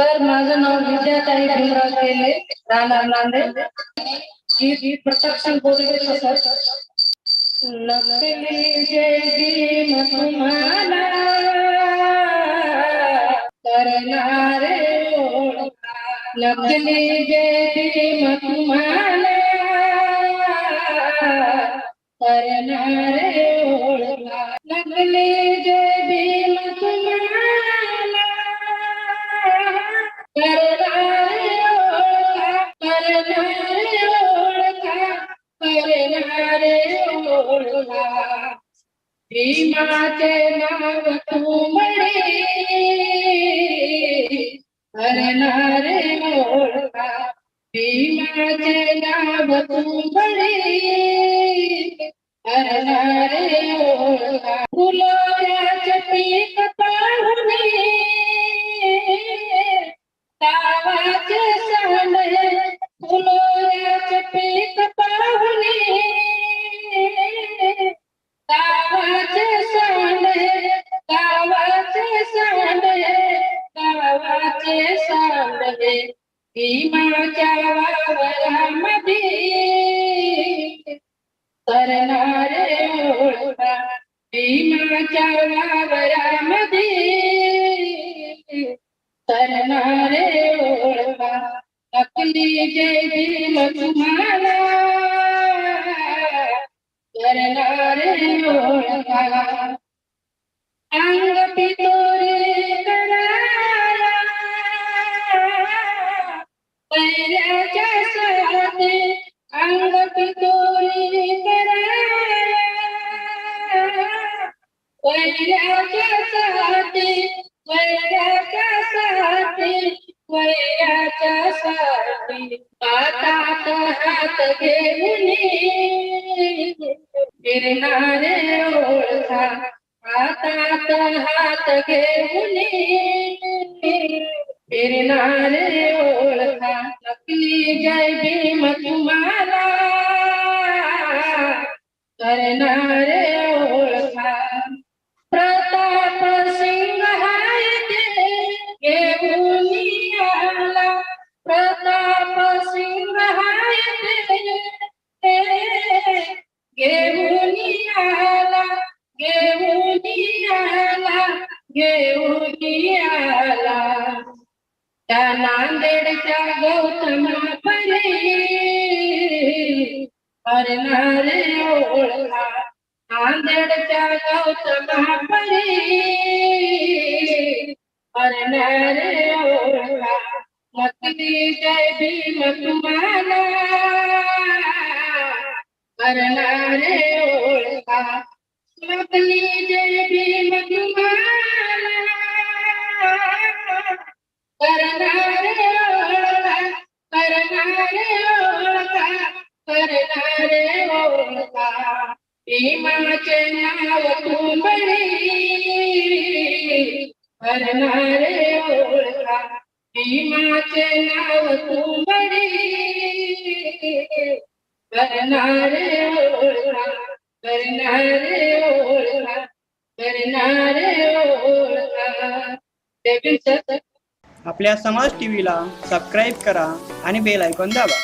तर माझं नाव विजयाताई भीमराव केले राहणार नांदेड ही प्रत्यक्षण बोलले सर. नकली जय भीम तुम्हाला करणारे नकली जय भीम तुम्हाला करणारे करणारे ओळखा. भीमाचे नाव तू म्हणे. हरणारे ओळखा भीमाचे नाव तू म्हणे. हरणारे ओळखा फुलोऱ्याचे पीक पाहुणे तावाचे सांडे फुलोऱ्याचे पीक भीमाच्या वावरामध्ये करणारे ओळखा भीमाच्या वावरामध्ये करणारे ओळखा नकली जय भीम तुम्हाला करणारे ओळखा अंग पितो साथे साथी हातात हात घेऊन फिरणारे ओळखा. हातात हात घेऊन फिरणारे ओळखा. नकली जय भीम तुम्हाला करणारे घेऊनी आला त्या नांदेडच्या गौतमा परी हरणारे ओळखा. नांदेडच्या गौतमा परी हरणारे ओळखा. नकली जय भीम तुम्हाला. करणारे ओळखा. नकली जय भीम तुम्हाला. करणारे ओळखा भीमाचे नाव तुंबडी. करणारे ओळखा भीमाचे नाव तुंबडी. करणारे ओळखा करणारे ओळखा करणारे ओळखा आपल्या समाज टीव्हीला सबस्क्राईब करा आणि बेल ऐकून दाबा.